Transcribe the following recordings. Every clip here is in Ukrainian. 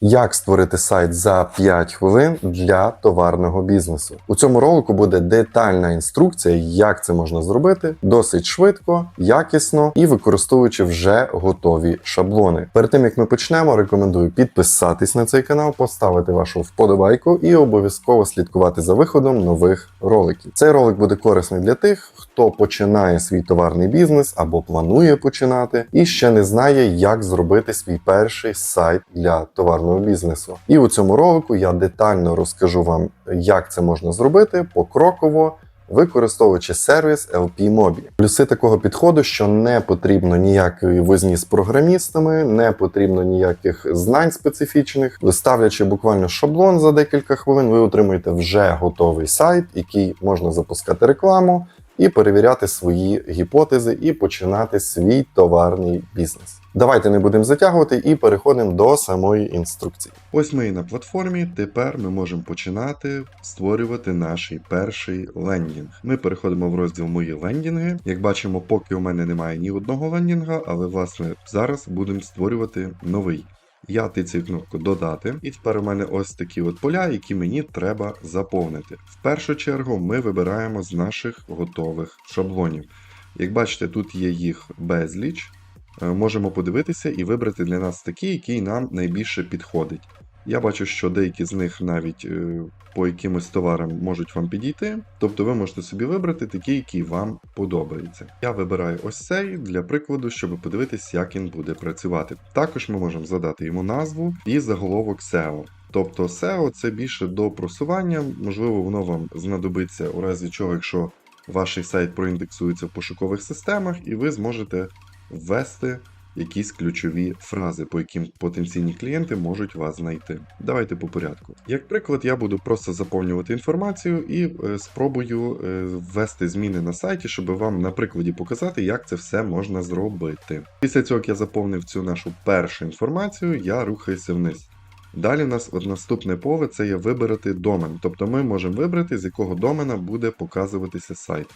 Як створити сайт за 5 хвилин для товарного бізнесу? У цьому ролику буде детальна інструкція, як це можна зробити досить швидко, якісно і використовуючи вже готові шаблони. Перед тим як ми почнемо, рекомендую підписатись на цей канал, поставити вашу вподобайку і обов'язково слідкувати за виходом нових роликів. Цей ролик буде корисний для тих, хто починає свій товарний бізнес або планує починати, і ще не знає, як зробити свій перший сайт для товарного бізнесу. І у цьому ролику я детально розкажу вам, як це можна зробити покроково. Використовуючи сервіс LP Mobi. Плюси такого підходу, що не потрібно ніякої возні з програмістами, не потрібно ніяких знань специфічних. Виставлячи буквально шаблон за декілька хвилин, ви отримуєте вже готовий сайт, який можна запускати рекламу і перевіряти свої гіпотези і починати свій товарний бізнес. Давайте не будемо затягувати і переходимо до самої інструкції. Ось ми і на платформі. Тепер ми можемо починати створювати наш перший лендінг. Ми переходимо в розділ Мої лендінги. Як бачимо, поки у мене немає ні одного лендінга, але власне зараз будемо створювати новий. Я тицю кнопку Додати, і тепер у мене ось такі от поля, які мені треба заповнити. В першу чергу ми вибираємо з наших готових шаблонів. Як бачите, тут є їх безліч. Е, Можемо подивитися і вибрати для нас такий, який нам найбільше підходить. Я бачу, що деякі з них навіть е, по якимось товарам можуть вам підійти, тобто ви можете собі вибрати такий, який вам подобається. Я вибираю ось цей для прикладу, щоб подивитись, як він буде працювати. Також ми можемо задати йому назву і заголовок SEO. Тобто SEO це більше до просування, можливо, воно вам знадобиться у разі чого, якщо ваш сайт проіндексується в пошукових системах, і ви зможете ввести якісь ключові фрази, по яким потенційні клієнти можуть вас знайти. Давайте по порядку. Як приклад, я буду просто заповнювати інформацію і е, спробую е, ввести зміни на сайті, щоб вам на прикладі показати, як це все можна зробити. Після цього, як я заповнив цю нашу першу інформацію, я рухаюся вниз. Далі у нас наступне поле це є вибрати домен. Тобто ми можемо вибрати, з якого домена буде показуватися сайт.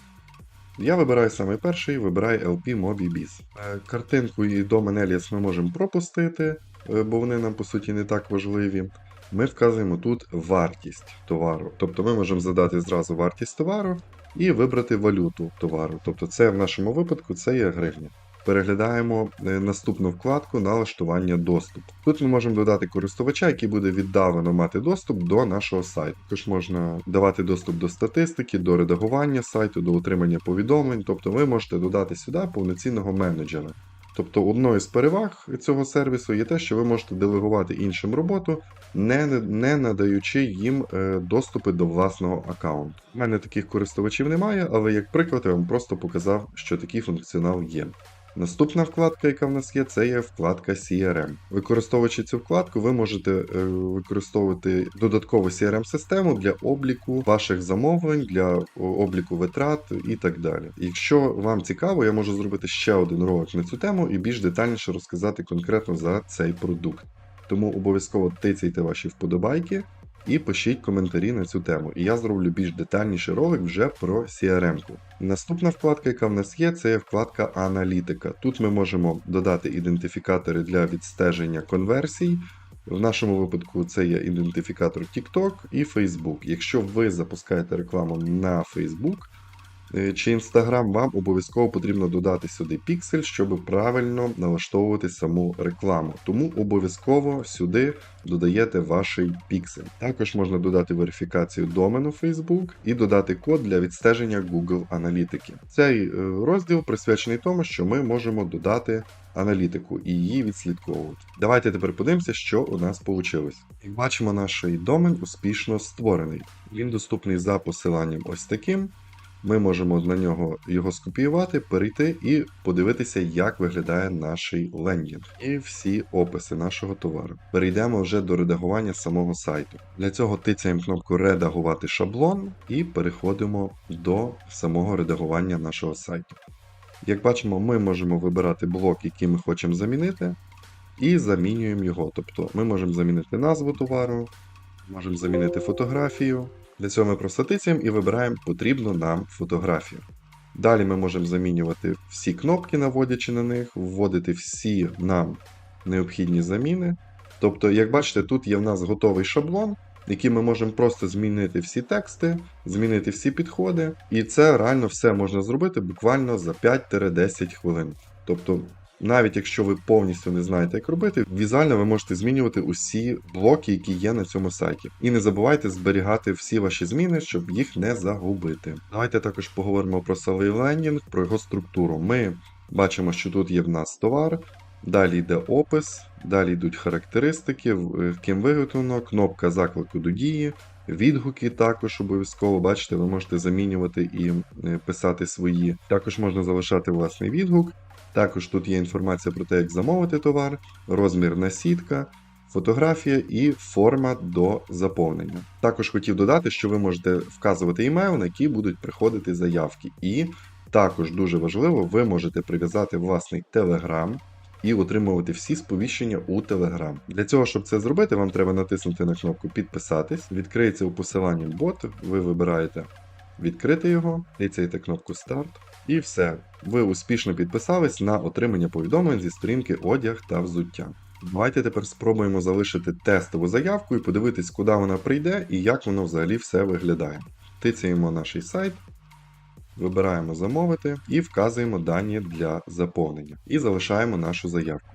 Я вибираю саме перший, вибираю LP Mobi Biz. Е, Картинку і домен Alias ми можемо пропустити, е, бо вони нам по суті не так важливі. Ми вказуємо тут вартість товару. Тобто ми можемо задати зразу вартість товару і вибрати валюту товару. Тобто це в нашому випадку це є гривня. Переглядаємо е, наступну вкладку налаштування доступу. Тут ми можемо додати користувача, який буде віддалено мати доступ до нашого сайту. Також можна давати доступ до статистики, до редагування сайту, до отримання повідомлень. Тобто ви можете додати сюди повноцінного менеджера. Тобто одною з переваг цього сервісу є те, що ви можете делегувати іншим роботу, не, не надаючи їм е, доступи до власного аккаунту. У мене таких користувачів немає, але як приклад я вам просто показав, що такий функціонал є. Наступна вкладка, яка в нас є, це є вкладка CRM. Використовуючи цю вкладку, ви можете е, використовувати додаткову CRM-систему для обліку ваших замовлень, для обліку витрат і так далі. Якщо вам цікаво, я можу зробити ще один ролик на цю тему і більш детальніше розказати конкретно за цей продукт. Тому обов'язково тицяйте ваші вподобайки і пишіть коментарі на цю тему. І я зроблю більш детальніший ролик вже про CRM-ку. Наступна вкладка, яка в нас є, це є вкладка Аналітика. Тут ми можемо додати ідентифікатори для відстеження конверсій. В нашому випадку це є ідентифікатор TikTok і Facebook. Якщо ви запускаєте рекламу на Facebook, чи Instagram, вам обов'язково потрібно додати сюди піксель, щоб правильно налаштовувати саму рекламу. Тому обов'язково сюди додаєте ваш піксель. Також можна додати верифікацію домену Facebook і додати код для відстеження Google аналітики. Цей е, розділ присвячений тому, що ми можемо додати аналітику і її відслідковувати. Давайте тепер подивимося, що у нас вийшло. Як бачимо, наш домен успішно створений. Він доступний за посиланням ось таким. Ми можемо на нього його скопіювати, перейти і подивитися, як виглядає наш лендінг і всі описи нашого товару. Перейдемо вже до редагування самого сайту. Для цього тицяємо кнопку Редагувати шаблон і переходимо до самого редагування нашого сайту. Як бачимо, ми можемо вибирати блок, який ми хочемо замінити, і замінюємо його. Тобто ми можемо замінити назву товару, можемо замінити фотографію. Для цього ми просто тицяємо і вибираємо потрібну нам фотографію. Далі ми можемо замінювати всі кнопки, наводячи на них, вводити всі нам необхідні заміни. Тобто, як бачите, тут є в нас готовий шаблон, який ми можемо просто змінити всі тексти, змінити всі підходи, і це реально все можна зробити буквально за 5-10 хвилин. Тобто, навіть якщо ви повністю не знаєте, як робити, візуально ви можете змінювати усі блоки, які є на цьому сайті. І не забувайте зберігати всі ваші зміни, щоб їх не загубити. Давайте також поговоримо про самий лендінг, про його структуру. Ми бачимо, що тут є в нас товар, далі йде опис, далі йдуть характеристики, в- ким виготовлено, кнопка заклику до дії. Відгуки також обов'язково, бачите, ви можете замінювати і е, писати свої. Також можна залишати власний відгук. Також тут є інформація про те, як замовити товар, розмірна сітка, фотографія і форма до заповнення. Також хотів додати, що ви можете вказувати імейл, на який будуть приходити заявки. І також дуже важливо, ви можете прив'язати власний Telegram і отримувати всі сповіщення у Telegram. Для цього, щоб це зробити, вам треба натиснути на кнопку Підписатись, відкриється у посиланні бот, ви вибираєте відкрити його, і тицяєте кнопку Старт. І все. Ви успішно підписались на отримання повідомлень зі сторінки одяг та взуття. Давайте тепер спробуємо залишити тестову заявку і подивитись, куди вона прийде і як воно взагалі все виглядає. Тицяємо наш сайт, вибираємо замовити і вказуємо дані для заповнення. І залишаємо нашу заявку.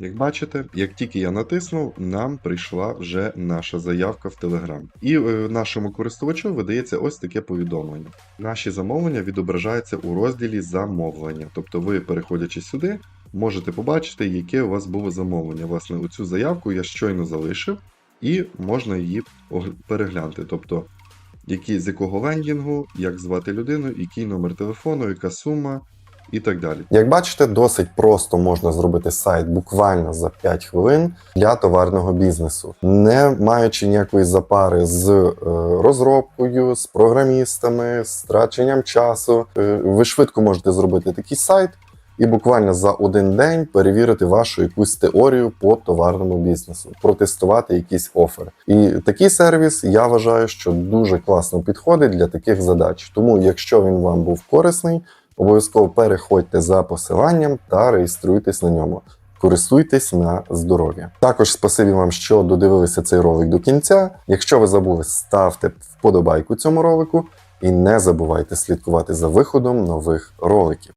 Як бачите, як тільки я натиснув, нам прийшла вже наша заявка в Telegram. І е, нашому користувачу видається ось таке повідомлення. Наші замовлення відображаються у розділі замовлення. Тобто ви, переходячи сюди, можете побачити, яке у вас було замовлення. Власне, оцю заявку я щойно залишив, і можна її переглянути. Тобто, які, з якого лендінгу, як звати людину, який номер телефону, яка сума і так далі. Як бачите, досить просто можна зробити сайт буквально за 5 хвилин для товарного бізнесу, не маючи ніякої запари з е, розробкою, з програмістами, з траченням часу. Е, ви швидко можете зробити такий сайт. І буквально за один день перевірити вашу якусь теорію по товарному бізнесу, протестувати якийсь офер. І такий сервіс я вважаю, що дуже класно підходить для таких задач. Тому, якщо він вам був корисний, Обов'язково переходьте за посиланням та реєструйтесь на ньому. Користуйтесь на здоров'я. Також спасибі вам, що додивилися цей ролик до кінця. Якщо ви забули, ставте вподобайку цьому ролику і не забувайте слідкувати за виходом нових роликів.